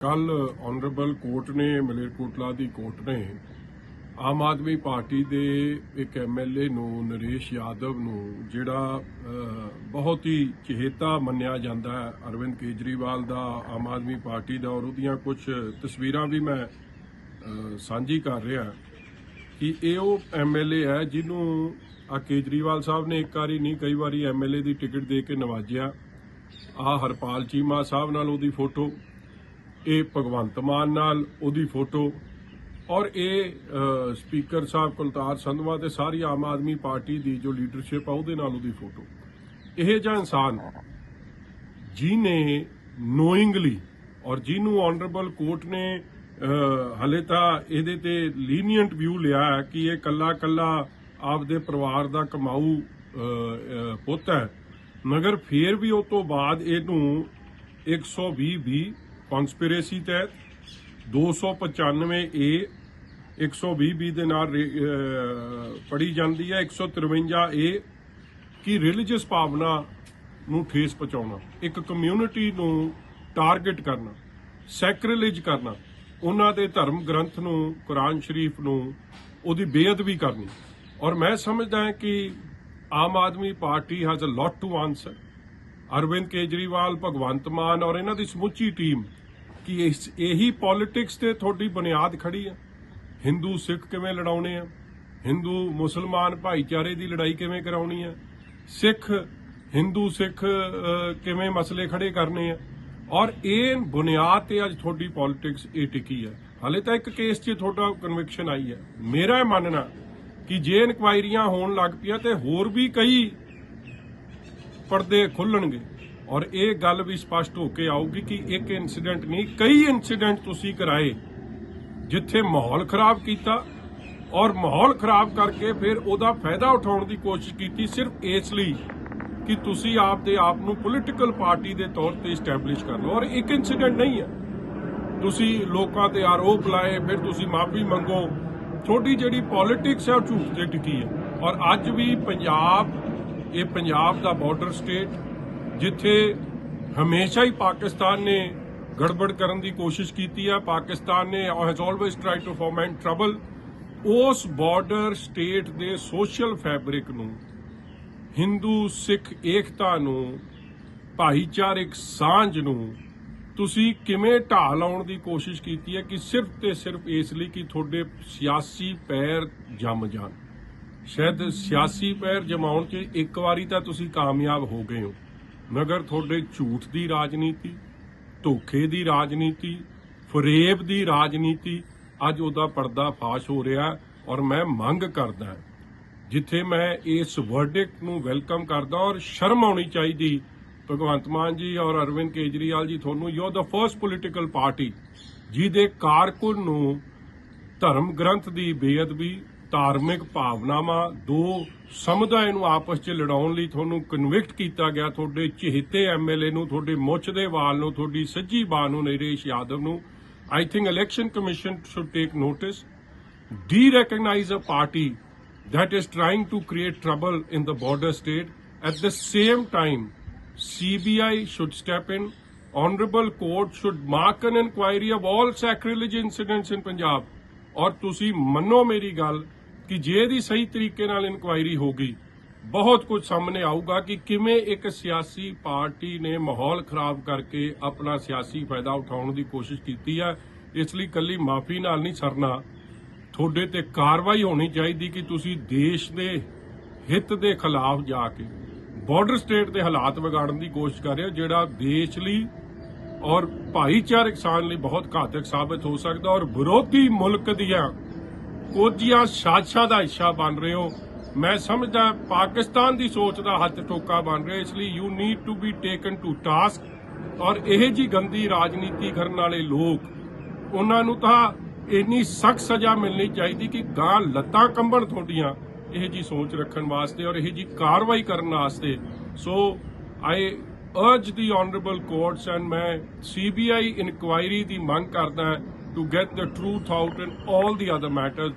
ਕੱਲ honourable court ਨੇ ਮਲੇਰਕੋਟਲਾ ਦੀ court ਨੇ ਆਮ ਆਦਮੀ ਪਾਰਟੀ ਦੇ ਇੱਕ ਐਮਐਲਏ ਨੂੰ, ਨਰੇਸ਼ ਯਾਦਵ ਨੂੰ, ਜਿਹੜਾ ਬਹੁਤ ਹੀ ਚਹੇਤਾ ਮੰਨਿਆ ਜਾਂਦਾ ਹੈ, ਅਰਵਿੰਦ ਕੇਜਰੀਵਾਲ ਦਾ, ਆਮ ਆਦਮੀ ਪਾਰਟੀ ਦਾ, ਔਰ ਉਹਦੀਆਂ ਕੁਝ ਤਸਵੀਰਾਂ ਵੀ ਮੈਂ ਸਾਂਝੀ ਕਰ ਰਿਹਾ ਕਿ ਇਹ ਉਹ ਐਮਐਲਏ ਹੈ, ਜਿਹਨੂੰ ਆ ਕੇਜਰੀਵਾਲ ਸਾਹਿਬ ਨੇ ਇੱਕ ਵਾਰੀ ਨਹੀਂ, ਕਈ ਵਾਰੀ ਐਮਐਲਏ ਦੀ ਟਿਕਟ ਦੇ ਕੇ ਨਵਾਜਿਆ। ਆ ਹਰਪਾਲ ਚੀਮਾ ਸਾਹਿਬ ਨਾਲ ਉਹਦੀ ਫੋਟੋ। ਇਹ ਭਗਵੰਤ ਮਾਨ ਨਾਲ ਉਹਦੀ ਫੋਟੋ ਔਰ ਇਹ ਸਪੀਕਰ ਸਾਹਿਬ ਕੁਲਤਾਰ ਸੰਧਵਾ ਤੇ ਸਾਰੀ ਆਮ ਆਦਮੀ ਪਾਰਟੀ ਦੀ ਜੋ ਲੀਡਰਸ਼ਿਪ ਆ ਉਹਦੇ ਨਾਲ ਉਹਦੀ ਫੋਟੋ। ਇਹ ਜਿਹਾ ਇਨਸਾਨ ਜਿਹਨੇ ਨੋਇੰਗਲੀ ਔਰ ਜਿਹਨੂੰ ਆਨਰੇਬਲ ਕੋਰਟ ਨੇ ਅ, ਹਲੇ ਤਾਂ ਇਹਦੇ ਤੇ ਲੀਨੀਅੰਟ ਵਿਊ ਲਿਆ ਕਿ ਇਹ ਕੱਲਾ ਕੱਲਾ ਆਪਦੇ ਪਰਿਵਾਰ ਦਾ ਕਮਾਊ ਪੁੱਤ ਹੈ। ਮਗਰ ਫੇਰ ਵੀ ਉਹ ਤੋਂ ਬਾਅਦ ਇਹਨੂੰ 120 ਬੀ ਕਨਸਪੀਰੇਸੀ ਤਹਿਤ 295 ਏ 120 ਬੀ ਦੇ ਨਾਲ ਪੜੀ ਜਾਂਦੀ ਹੈ 153 ਏ ਕਿ ਰਿਲੀਜੀਅਸ ਭਾਵਨਾ ਨੂੰ ਠੇਸ ਪਹੁੰਚਾਉਣਾ, ਇੱਕ ਕਮਿਊਨਿਟੀ ਨੂੰ ਟਾਰਗੇਟ ਕਰਨਾ ਸੈਕ੍ਰਿਲੇਜ ਕਰਨਾ, ਉਹਨਾਂ ਦੇ ਧਰਮ ਗ੍ਰੰਥ ਨੂੰ, ਕੁਰਾਨ ਸ਼ਰੀਫ ਨੂੰ, ਉਹਦੀ ਬੇਅਦਬੀ ਕਰਨੀ। ਔਰ ਮੈਂ ਸਮਝਦਾ ਹਾਂ ਕਿ Aam Aadmi party has a lot to answer Arvind Kejriwal, Bhagwant Mann ਔਰ ਇਹਨਾਂ ਦੀ ਸਮੁੱਚੀ ਟੀਮ ਕਿ ਇਸ ਇਹੀ ਪੋਲਿਟਿਕਸ ਤੇ ਤੁਹਾਡੀ ਬੁਨਿਆਦ ਖੜੀ ਹੈ। ਹਿੰਦੂ ਸਿੱਖ ਕਿਵੇਂ ਲੜਾਉਣੇ ਆ? ਹਿੰਦੂ ਮੁਸਲਮਾਨ ਭਾਈਚਾਰੇ ਦੀ ਲੜਾਈ ਕਿਵੇਂ ਕਰਾਉਣੀ ਹੈ ਸਿੱਖ, ਹਿੰਦੂ ਸਿੱਖ ਕਿਵੇਂ ਮਸਲੇ ਖੜੇ ਕਰਨੇ ਆ? ਔਰ ਇਹ ਬੁਨਿਆਦ ਤੇ ਅੱਜ ਤੁਹਾਡੀ ਪੋਲਿਟਿਕਸ ਇਹ ਟਿਕੀ ਹੈ। ਹਾਲੇ ਤਾਂ ਇੱਕ ਕੇਸ 'ਚ ਤੁਹਾਡਾ ਕਨਵਿਕਸ਼ਨ ਆਈ ਹੈ। ਮੇਰਾ ਇਹ ਮੰਨਣਾ ਕਿ ਜੇ ਇਨਕੁਆਇਰੀਆਂ ਹੋਣ ਲੱਗ ਪਈਆਂ ਤੇ ਹੋਰ ਵੀ ਕਈ ਪਰਦੇ ਖੁੱਲਣਗੇ। ਔਰ ਇਹ ਗੱਲ ਵੀ ਸਪਸ਼ਟ ਹੋ ਕੇ ਆਊਗੀ ਕਿ ਇੱਕ ਇਨਸੀਡੈਂਟ ਨਹੀਂ, ਕਈ ਇਨਸੀਡੈਂਟ ਤੁਸੀਂ ਕਰਾਏ ਜਿੱਥੇ ਮਾਹੌਲ ਖਰਾਬ ਕੀਤਾ ਔਰ ਮਾਹੌਲ ਖਰਾਬ ਕਰਕੇ ਫਿਰ ਉਹਦਾ ਫਾਇਦਾ ਉਠਾਉਣ ਦੀ ਕੋਸ਼ਿਸ਼ ਕੀਤੀ ਸਿਰਫ ਇਸ ਲਈ ਕਿ ਤੁਸੀਂ ਆਪ ਦੇ ਆਪ ਨੂੰ ਪੋਲੀਟੀਕਲ ਪਾਰਟੀ ਦੇ ਤੌਰ ਤੇ ਸਟੈਬਲਿਸ਼ ਕਰ ਲਓ। ਔਰ ਇੱਕ ਇਨਸੀਡੈਂਟ ਨਹੀਂ ਹੈ। ਤੁਸੀਂ ਲੋਕਾਂ ਤੇ ਆਰੋਪ ਲਾਏ, ਫਿਰ ਤੁਸੀਂ ਮਾਫੀ ਮੰਗੋ। ਛੋਟੀ ਜਿਹੜੀ ਪੋਲਿਟਿਕਸ ਹੈ ਉਹ ਝੂਠ ਤੇ ਟਿਕੀ ਹੈ। ਔਰ ਅੱਜ ਵੀ ਪੰਜਾਬ, ਇਹ ਪੰਜਾਬ ਦਾ ਬਾਰਡਰ ਸਟੇਟ ਜਿੱਥੇ ਹਮੇਸ਼ਾ ਹੀ ਪਾਕਿਸਤਾਨ ਨੇ ਗੜਬੜ ਕਰਨ ਦੀ ਕੋਸ਼ਿਸ਼ ਕੀਤੀ ਹੈ ਪਾਕਿਸਤਾਨ ਨੇ has always try to foment trouble ਉਸ ਬਾਰਡਰ ਸਟੇਟ ਦੇ ਸੋਸ਼ਲ ਫੈਬਰਿਕ ਨੂੰ ਹਿੰਦੂ ਸਿੱਖ ਏਕਤਾ ਨੂੰ, ਭਾਈਚਾਰਕ ਸਾਂਝ ਨੂੰ, ਤੁਸੀਂ ਕਿਵੇਂ ਢਾਹ ਲਾਉਣ ਦੀ ਕੋਸ਼ਿਸ਼ ਕੀਤੀ ਹੈ ਕਿ ਸਿਰਫ ਤੇ ਸਿਰਫ ਇਸ ਲਈ ਕਿ ਤੁਹਾਡੇ ਸਿਆਸੀ ਪੈਰ ਜੰਮ ਜਾਣ? ਸ਼ਾਇਦ ਸਿਆਸੀ ਪੈਰ ਜਮਾਉਣ 'ਚ ਇੱਕ ਵਾਰੀ ਤਾਂ ਤੁਸੀਂ ਕਾਮਯਾਬ ਹੋ ਗਏ ਹੋ। ਮਗਰ ਤੁਹਾਡੇ ਝੂਠ ਦੀ ਰਾਜਨੀਤੀ, ਧੋਖੇ ਦੀ ਰਾਜਨੀਤੀ, ਫਰੇਬ ਦੀ ਰਾਜਨੀਤੀ ਅੱਜ ਉਹਦਾ ਪਰਦਾ ਫਾਸ਼ ਹੋ ਰਿਹਾ ਔਰ ਮੈਂ ਮੰਗ ਕਰਦਾ ਜਿੱਥੇ ਮੈਂ ਇਸ ਵਰਡਿਕਟ ਨੂੰ ਵੈਲਕਮ ਕਰਦਾ ਔਰ ਸ਼ਰਮ ਆਉਣੀ ਚਾਹੀਦੀ, ਭਗਵੰਤ ਮਾਨ ਜੀ ਔਰ ਅਰਵਿੰਦ ਕੇਜਰੀਵਾਲ ਜੀ ਤੁਹਾਨੂੰ you are the first political party ਜਿਹਦੇ ਕਾਰਕੁਨ ਨੂੰ ਧਰਮ ਗ੍ਰੰਥ ਦੀ ਬੇਅਦਬੀ ਧਾਰਮਿਕ ਭਾਵਨਾਵਾਂ ਦੋ ਸਮੁਦਾਇ ਨੂੰ ਆਪਸ 'ਚ ਲੜਾਉਣ ਲਈ ਤੁਹਾਨੂੰ ਕਨਵਿਕਟ ਕੀਤਾ ਗਿਆ ਤੁਹਾਡੇ ਚਹੇਤੇ ਐਮਐਲਏ ਨੂੰ ਤੁਹਾਡੇ ਮੁੱਛ ਦੇ ਵਾਲ ਨੂੰ ਤੁਹਾਡੀ ਸੱਜੀ ਬਾਹ ਨੂੰ ਨਰੇਸ਼ ਯਾਦਵ ਨੂੰ I think election commission should take notice de-recognize a party that is trying to create trouble in the border state. At the same time, CBI should step in. Honorable Court should mark an inquiry of all sacrilege incidents in Punjab. ਔਰ ਤੁਸੀਂ ਮੰਨੋ ਮੇਰੀ ਗੱਲ ਕਿ ਜੇ ਦੀ ਸਹੀ ਤਰੀਕੇ ਨਾਲ ਇਨਕੁਆਇਰੀ ਹੋ ਗਈ, ਬਹੁਤ ਕੁਝ ਸਾਹਮਣੇ ਆਊਗਾ ਕਿ ਕਿਵੇਂ ਇੱਕ ਸਿਆਸੀ ਪਾਰਟੀ ਨੇ ਮਾਹੌਲ ਖਰਾਬ ਕਰਕੇ ਆਪਣਾ ਸਿਆਸੀ ਫਾਇਦਾ ਉਠਾਉਣ ਦੀ ਕੋਸ਼ਿਸ਼ ਕੀਤੀ ਹੈ ਇਸ ਲਈ ਕੱਲੀ ਮਾਫੀ ਨਾਲ ਨਹੀਂ ਸਰਨਾ। ਤੁਹਾਡੇ ਤੇ ਕਾਰਵਾਈ ਹੋਣੀ ਚਾਹੀਦੀ ਕਿ ਤੁਸੀਂ ਦੇਸ਼ ਦੇ ਹਿੱਤ ਦੇ ਖਿਲਾਫ ਜਾ ਕੇ ਬਾਰਡਰ ਸਟੇਟ ਦੇ ਹਾਲਾਤ ਵਿਗਾੜਨ ਦੀ ਕੋਸ਼ਿਸ਼ ਕਰ ਰਹੇ ਹੋ, ਜਿਹੜਾ ਦੇਸ਼ ਲਈ ਔਰ ਭਾਈਚਾਰਕ ਸਾਨ ਲਈ ਬਹੁਤ ਘਾਤਕ ਸਾਬਤ ਹੋ ਸਕਦਾ ਔਰ ਵਿਰੋਧੀ ਮੁਲਕ ਦੀਆਂ ਕੋਝੀਆਂ ਸਾਜ਼ਿਸ਼ਾਂ ਦਾ ਹਿੱਸਾ ਬਣ ਰਹੇ ਹੋ। ਮੈਂ ਸਮਝਦਾ ਪਾਕਿਸਤਾਨ ਦੀ ਸੋਚ ਦਾ ਹੱਥ ਠੋਕਾ ਬਣ ਰਿਹਾ ਇਸ ਲਈ you need to be taken to task ਔਰ ਇਹ ਜੀ ਗੰਦੀ ਰਾਜਨੀਤੀ ਕਰਨ ਵਾਲੇ ਲੋਕ, ਉਹਨਾਂ ਨੂੰ ਤਾਂ ਇੰਨੀ ਸਖਤ ਸਜ਼ਾ ਮਿਲਣੀ ਚਾਹੀਦੀ ਕਿ ਗਾਂ ਲੱਤਾਂ ਕੰਬਣ ਤੁਹਾਡੀਆਂ, ਇਹ ਜੀ ਸੋਚ ਰੱਖਣ ਵਾਸਤੇ ਔਰ ਇਹ ਜੀ ਕਾਰਵਾਈ ਕਰਨ ਵਾਸਤੇ। So I urge the honourable courts and ਮੈਂ ਸੀਬੀਆਈ ਇਨਕੁਆਇਰੀ ਦੀ ਮੰਗ ਕਰਦਾ to get the truth out in all the other matters